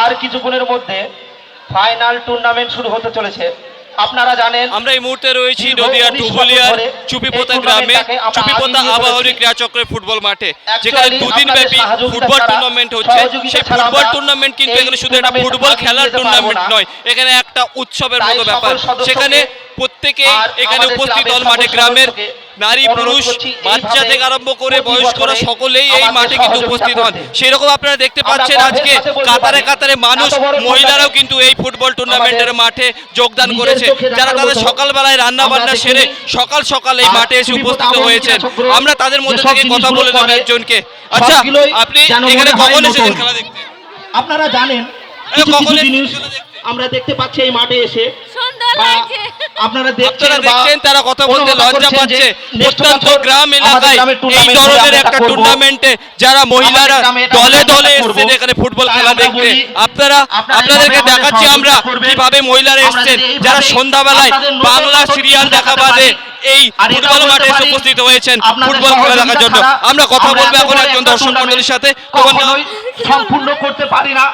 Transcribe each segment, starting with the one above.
আর কিছুক্ষণের মধ্যে final tournament শুরু হতে চলেছে। আপনারা জানেন আমরা এই মুহূর্তে রয়েছি দীর্ঘ নদিয়া 19 বছর টুবুলিয়ার ধরে চুপিপোতা গ্রামে চুপিপোতা আবাহনী। ক্রীড়া চক্রের ফুটবল মাঠে যেখানে দুদিন ব্যাপী ফুটবল টুর্নামেন্ট হচ্ছে সেই ফুটবল টুর্নামেন্ট কিন্তু এখানে শুধু একটা ফুটবল খেলার টুর্নামেন্ট নয় এখানে একটা উৎসবের মতো ব্যাপার। সেখানে প্রত্যেকেই এখানে উপস্থিত হল মাঠে গ্রামের নারী পুরুষ বাচ্চা থেকে আরম্ভ করে বয়স্করা সকলেই এই মাঠে কিন্তু উপস্থিত হন। সেরকম আপনারা দেখতে পাচ্ছেন আজকে কাতারে কাতারে মানুষ মহিলারাও কিন্তু এই ফুটবল টুর্নামেন্টের মাঠে যোগদান করেছে। যারা তাদের সকালবেলায় রান্না বান্না সেরে সকাল সকাল এই মাঠে এসে উপস্থিত হয়েছেন। আমরা তাদের মধ্যে থেকে কথা বলে নেব একজনকে আচ্ছা আপনি এখানে কখন এসেছেন খেলা দেখতে? আপনারা জানেন কিছু কখন কিছু জিনিস আমরা দেখতে পাচ্ছি এই মাঠে এসে। সুন্দর লাগছে। আপনারা দেখছেন তারা কথা বলতে লজ্জা পাচ্ছে। প্রত্যন্ত গ্রাম এলাকায় এই ধরনের একটা টুর্নামেন্টে যারা মহিলারা দলে দলে। এসেছেন এখানে ফুটবল খেলা দেখতে। আপনারা আপনাদেরকে দেখাচ্ছি আমরা কীভাবে মহিলারা এসেছেন। যারা সন্ধ্যাবেলায় বাংলা সিরিয়াল দেখা বাদে এই ফুটবল মাঠে এসে উপস্থিত হয়েছেন ফুটবল খেলা দেখার জন্য। আমরা কথা বলব এখন একজন দর্শক মন্ডলীর সাথে। সম্পূর্ণ করতে পারি না।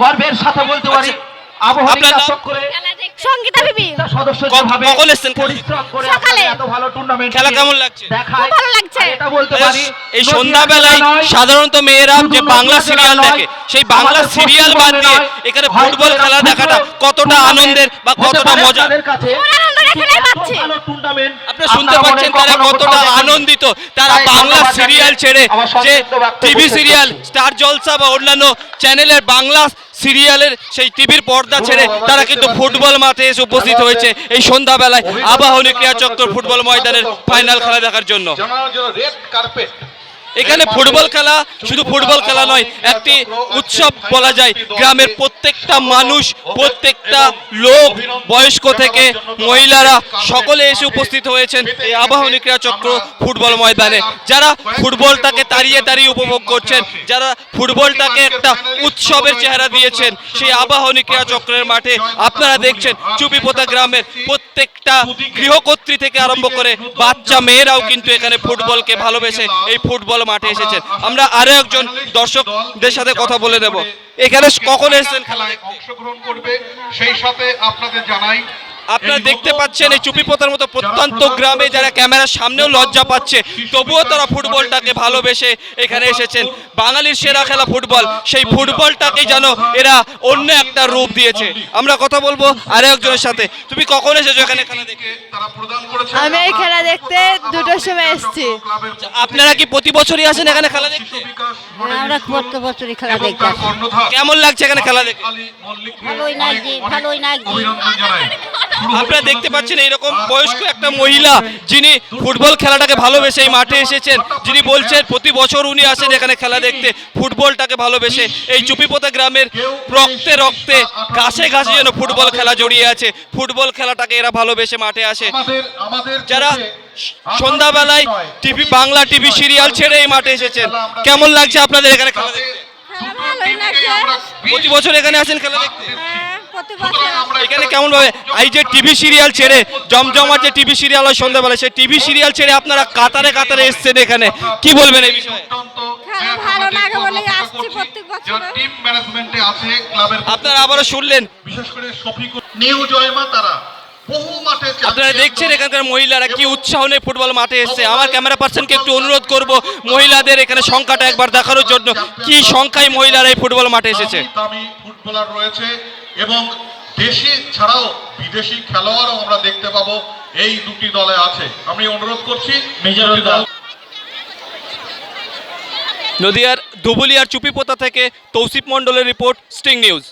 গর্বের সাথে বলতে পারি আবহাওয়া আপনার নাম? সঙ্গীতা বিবি সদস্য যেভাবে কখন এসেছেন খেলা দেখতে? পরিশ্রম করে সকালে। এত ভালো টুর্নামেন্ট খেলা কেমন লাগছে খুব ভালো লাগছে। এটা বলতে পারি এই সন্ধ্যাবেলায় সাধারণত মেয়েরা যে বাংলা সিরিয়াল দেখে সেই বাংলা সিরিয়াল বাদ দিয়ে এখানে ফুটবল খেলা দেখাটা কতটা আনন্দের বা কতটা মজার মজা কাছে পাচ্ছে। টুর্নামেন্ট আপনি শুনতে পাচ্ছেন তারা কতটা আনন্দিত। তারা বাংলা সিরিয়াল ছেড়ে যে টিভি সিরিয়াল স্টার জলসা বা অন্যান্য চ্যানেলের বাংলা সিরিয়ালের সেই টিভির পর্দা ছেড়ে তারা কিন্তু ফুটবল মাঠে এসে উপস্থিত হয়েছে এই সন্ধ্যাবেলায় আবাহনী ক্রীড়া চক্র ফুটবল ময়দানের ফাইনাল খেলা দেখার জন্য। জন্য রেড কার্পেট এখানে ফুটবল খেলা শুধু ফুটবল খেলা নয় একটি উৎসব বলা যায়। গ্রামের প্রত্যেকটা মানুষ প্রত্যেকটা লোক বয়স্ক থেকে মহিলারা সকলে এসে উপস্থিত হয়েছেন এই আবাহনী ক্রীড়া চক্র ফুটবল ময়দানে। যারা ফুটবলটাকে তাড়িয়ে তাড়িয়ে উপভোগ করছেন যারা ফুটবলটাকে একটা উৎসবের চেহারা দিয়েছেন সেই আবাহনী ক্রীড়া চক্রের মাঠে আপনারা দেখছেন চুপিপোতা গ্রামের প্রত্যেকটা গৃহকর্ত্রী থেকে আরম্ভ করে বাচ্চা মেয়েরাও কিন্তু এখানে ফুটবলকে ভালোবেসে এই ফুটবল মাঠে এসেছে আমরা আরও একজন দর্শকদের সাথে কথা বলে দেব। এখানে কখন এসেছেন? খেলা খেলায় অংশগ্রহণ করবে সেই সাথে আপনাদের জানাই আপনারা দেখতে পাচ্ছেন এই চুপি পোতার মতো প্রত্যন্ত গ্রামে যারা ক্যামেরার সামনেও লজ্জা পাচ্ছে। তবুও তারা ফুটবলটাকে ভালোবেসে এখানে এসেছেন। বাঙালির সেরা খেলা ফুটবল। সেই ফুটবলটাকে যেন এরা অন্য একটা রূপ দিয়েছে। আমরা কথা বলব আরও একজনের সাথে তুমি কখন এসেছ এখানে? খেলা দেখতে তারা প্রদান করেছে। আমি এই খেলা দেখতে দুটোর সময় এসেছি। আপনারা কি প্রতি বছরই আসেন এখানে খেলা দেখতে? আমরা প্রত্যেক বছরই খেলা দেখতে তার আসি। কর্ণধার কেমন লাগছে এখানে খেলা দেখতে? ভালোই লাগছে, ভালোই লাগছে। আপনারা দেখতে পাচ্ছেন এইরকম বয়স্ক একটা মহিলা যিনি ফুটবল খেলাটাকে ভালোবেসে এই মাঠে এসেছেন। যিনি বলছেন প্রতি বছর উনি আসেন এখানে খেলা দেখতে। ফুটবলটাকে ভালোবেসে এই চুপিপোতা গ্রামের রক্তে রক্তে ঘাসে ঘাসে যেন ফুটবল খেলা জড়িয়ে আছে। ফুটবল খেলাটাকে এরা ভালোবেসে মাঠে আসে। যারা সন্ধ্যাবেলায় টিভি বাংলা টিভি সিরিয়াল ছেড়ে এই মাঠে এসেছেন কেমন লাগছে আপনাদের এখানে খেলা দেখতে। আমরা প্রতি বছর এখানে আসেন খেলা দেখতে? এখানে কেমন ভাবে এই যে টিভি সিরিয়াল ছেড়ে জমজমার যে টিভি সিরিয়াল হয় সন্ধ্যাবেলা সেই টিভি সিরিয়াল ছেড়ে আপনারা কাতারে কাতারে এসছেন এখানে। কি বলবেন এই বিষয়ে? অত্যন্ত খেলা ভালো লাগে বলে আসছি প্রত্যেক বছর। যারা টিম ম্যানেজমেন্টে আছে ক্লাবের আপনারা আবারও শুনলেন। বিশেষ করে নিউ জয়মা তারা আপনারা দেখছেন এখানকার মহিলারা কি উৎসাহ নিয়ে ফুটবল মাঠে এসছে। আমার ক্যামেরা পার্সনকে একটু অনুরোধ করব মহিলাদের এখানে সংখ্যাটা একবার দেখানোর জন্য। কি সংখ্যায় মহিলারা এই ফুটবল মাঠে এসেছে? ফুটবলার রয়েছে। এবং দেশি ছাড়াও বিদেশি খেলোয়াড়ও আমরা দেখতে পাবো এই দুটি দলে আছে। আমি অনুরোধ করছি নদিয়ার ধুবুলিয়ার চুপিপোতা থেকে তৌসিফ মন্ডলের রিপোর্ট স্টিং নিউজ।